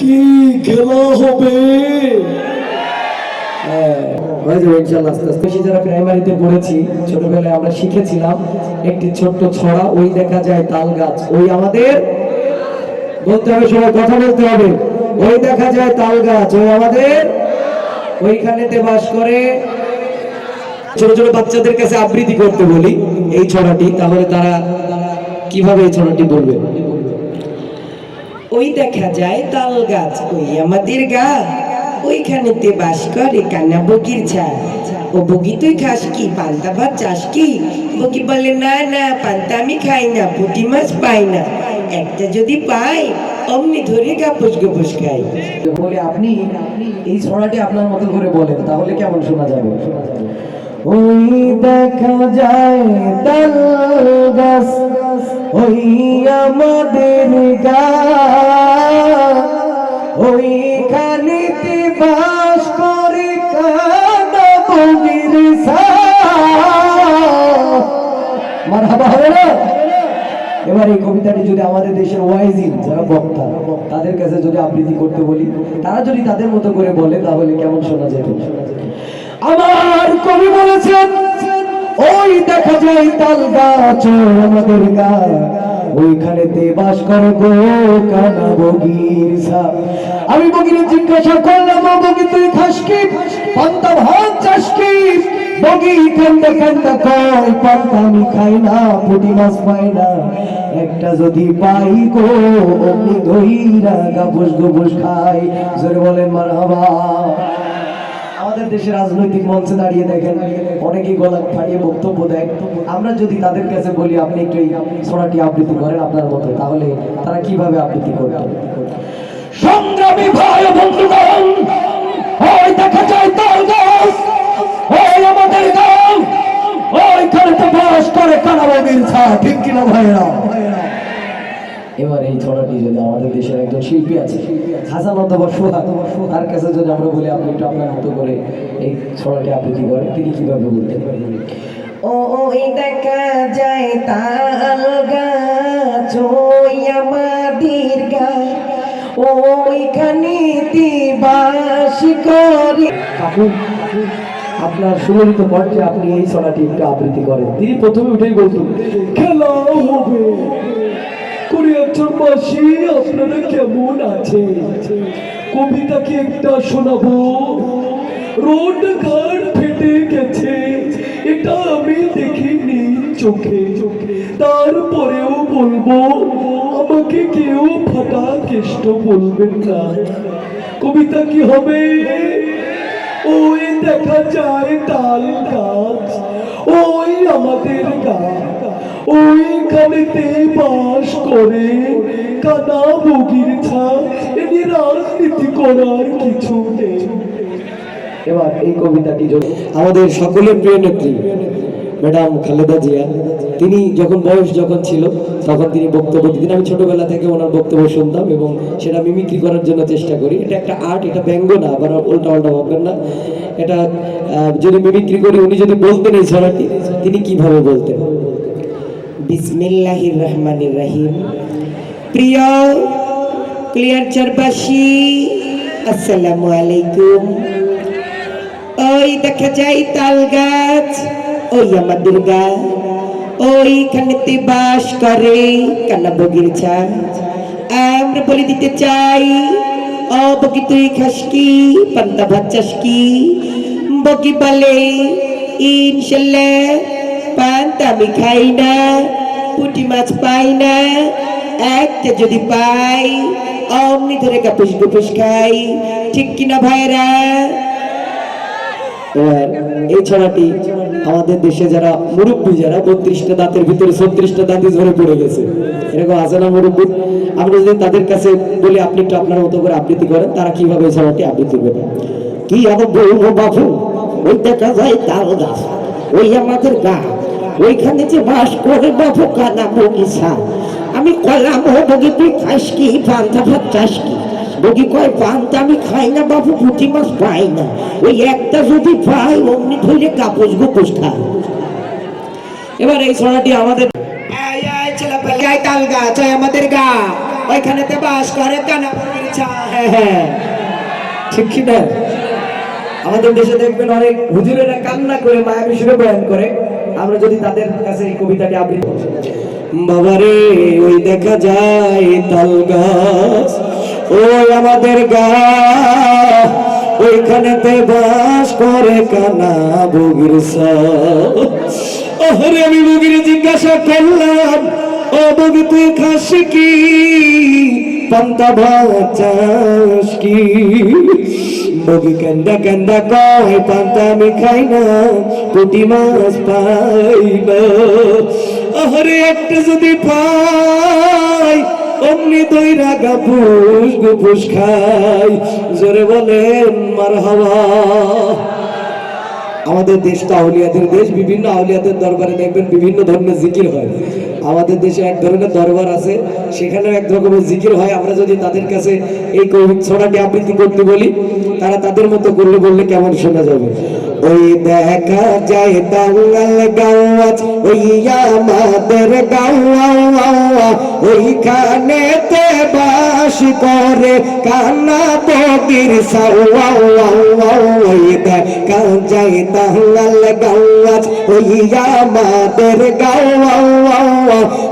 কি খেলা হবে? হ্যাঁ, হয়ে যাবে ইনশাল্লাহ আস্তে আস্তে। প্রাইমারিতে ছোটবেলায় আমরা শিখেছিলাম একটি ছোট্ট ছড়া ওই দেখা যায় তাল গাছ ওই আমাদের হবে সবাই কথা বলতে হবে। ওই দেখা যায় তাল গাছ ওই আমাদের ওইখানেতে বাস করে। ছোট ছোট বাচ্চাদের কাছে আবৃত্তি করতে বলি এই ছড়াটি তাহলে তারা কীভাবে এই ছড়াটি বলবে? ওই দেখা যায় তাল গাছ, ওই আমাদের গা। ওইখানেতে বাস করে কান্না বগির ছা ও বগি তুই খাস কি, পান্তা ভাত চাস কি? বগি বলে, না না, পান্তা আমি খাই না, পুঁটি মাছ পাই না। একটা যদি পাই, অমনি ধরে গাপুস গপুস খাই। বলে আপনি এই ছড়াটি আপনার মতো করে বলেন, তাহলে কেমন শোনা যাবে? ওই দেখা যায় তাল গাছ, ওই আমাদের গা ওইখানেতে বাস করে কানা এবার এই কবিতাটি যদি আমাদের দেশের ওয়াইজিন, যারা বক্তা, তাদের কাছে যদি আবৃত্তি করতে বলি, তারা যদি তাদের মতো করে বলে, তাহলে কেমন শোনা যেত আমার কবি বলেছেন, ওই দেখা যায় তাল গাছ আমাদের গা ওইখানেতে বাস করে গো কানা বগির আমি বগিরে জিজ্ঞাসা করলাম বগি, তুই খাস কি? পান্তা ভাত চাস কি? বগি কান্দা কান্দা কয়, পান্তা আমি খাই না, পুটি মাছ পাই না। একটা যদি পাই গো, অমনি ধইরা গাবুস গবুস খাই। জোরে বলেন, মারহাবা। আমাদের দেশের রাজনৈতিক মঞ্চে দাঁড়িয়ে দেখেন, অনেকেই গলা ফাটিয়ে বক্তব্য দেয় আমরা যদি তাদের কাছে বলি, আপনি একটু এই সোনাটি আবৃত্তি করেন আপনার মতো, তাহলে তারা কীভাবে আবৃত্তি করতেন সংগ্রামী ভাই বন্ধুগণ, ওই দেখা যায় তাল গাছ ওই আমাদের গাঁও ওইখানে তো বাস করে ঠিক কিনা ভাইরা এবার এই ছড়াটি যদি আমাদের দেশের একজন শিল্পী আছে। হাসান অথবা সোহাগ, তার কাছে যদি আমরা বলি, আপনি একটু আপনার মতো করে এই ছড়াটি আবৃত্তি করেন? তিনি কীভাবে বলতেন? ওই দেখা যায় তাল বাস আপনার কণ্ঠে আপনি এই ছড়াটি একটু আবৃত্তি করেন। তিনি প্রথমে উঠেই বলতেন খেলা হবে। কুড়িয়াচরবাসী আপনারা কেমন আছে? কবিতা কি একটা শোনাবো? রোড ঘাট ফেটে গেছে, এটা আমি দেখিনি চোখে। তারপরেও বলব, আমাকে কেউ ফাটা কেষ্ট বলবেন না। কবিতা কি হবে? ওই দেখা যায় তাল ওইখানেতে বাস করে। কাদা বগির ছা এনে রাজনীতি করার কিছু নেই। এবার এই কবিতাটি আমাদের সকলের প্রিয় নেত্রী, ম্যাডাম খালেদা জিয়া, তিনি যখন বয়স যখন ছিল, তখন তিনি বক্তব্য দিতেন। আমি ছোটবেলা থেকে ওনার বক্তব্য শুনতাম এবং সেটা মিমিক্রি করার জন্য চেষ্টা করি। এটা একটা আর্ট এটা ব্যঙ্গ না, আবার উল্টা উল্টা ভাববেন না। এটা যদি মিমিক্রি করি, উনি যদি বলতেন এই ছড়াটি, তিনি কীভাবে বলতেন? বিসমিল্লাহির রহমানির রহিম। প্রিয় ক্লিয়ার চারবাসী আসসালামু আলাইকুম। ওই দেখা যায় তাল গাছ, ওই আমাদের গা ওইখানেতে বাস করে কান্না বগির ছা আমরা বলে দিতে চাই, ও বগি তুই খাস কি, পান্তা ভাত চাস কি? বগি বলে, ইনশাল্লাহ পান্তা আমি খাই না, পুঁটি মাছ পাই না, একটা যদি পাই, অমনি ধরে কাপুস গুপুস খাই, ঠিক কিনা ভাইরা এই ছড়াটি আমাদের দেশে যারা মুরব্বী, যারা বত্রিশটা দাঁতের ভিতরে ছত্রিশটা দাঁতি ধরে পড়ে গেছে, এরকম আছে না মুরব্বী? আমরা যদি তাদের কাছে বলি, আপনি একটু আপনার মতো করে আবৃত্তি করেন, তারা কীভাবে এই ছড়াটি আবৃত্তি করবেন কি আর বলব বাবু ওই দেখা যায় তাল গাছ, ওই আমাদের গা ওইখানে যে বাস করে বাবু কানা বগিসা আমি কলাম ও বগি, তুই খাস কি? পান্তা ভাত চাস কি? বগি কয়, পান্তা আমি খাই না বাবু, পুঁটি মাছ পাই না। ওই একটা যদি পাই, অমনি ধরে কাপড় গুপুস খাই। এবার এই ছড়াটি আমাদের আমাদের গা। বাস করে কানা হ্যাঁ হ্যাঁ। আমাদের দেশে দেখবেন অনেক হুজুরেরা কান্না করে মায়াবী সুরে বয়ান করে। আমরা যদি তাদের কাছে এই কবিতাটি আবৃত্তি বাবারে, ওই দেখা যায় তাল গাছ। ওই আমাদের গা, ওইখানেতে বাস করে কানা বগির ওরে আমি বগির জিজ্ঞাসা করলাম, ও বগি, তুই খাস কি? পান্তা ভাত চাস কি? বগি কান্দা কান্দা কয় পান্তা আমি খাই না পুটি মাছ পাই না আরে একটা যদি পাই, অমনি দইরা গাপুস গুপুস খাই। জোরে বলেন মার হাওয়া আমাদের দেশটা আউলিয়াদের দেশ, বিভিন্ন আউলিয়াদের দরবারে দেখবেন বিভিন্ন ধরনের জিকির হয়। আমাদের দেশে এক ধরনের দরবার আছে, সেখানেও এক রকমের জিকির হয়। আমরা যদি তাদের কাছে এই ছড়াটি আবৃত্তি করতে বলি, তারা তাদের মতো করলে বললে কেমন শোনা যাবে? ওই দেখা যায় দাঙ্গাল গাওয়াজ, ওই আমাদের গাওয়া ওইখানে তে বাস করে কানা বগির সাওয়া ওই দেখা যায় বাঙাল গাওয়াত ওই আমাদের গাওয়া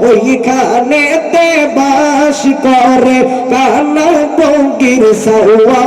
ওইখানে তে বাস করে কানা বগির সাওয়া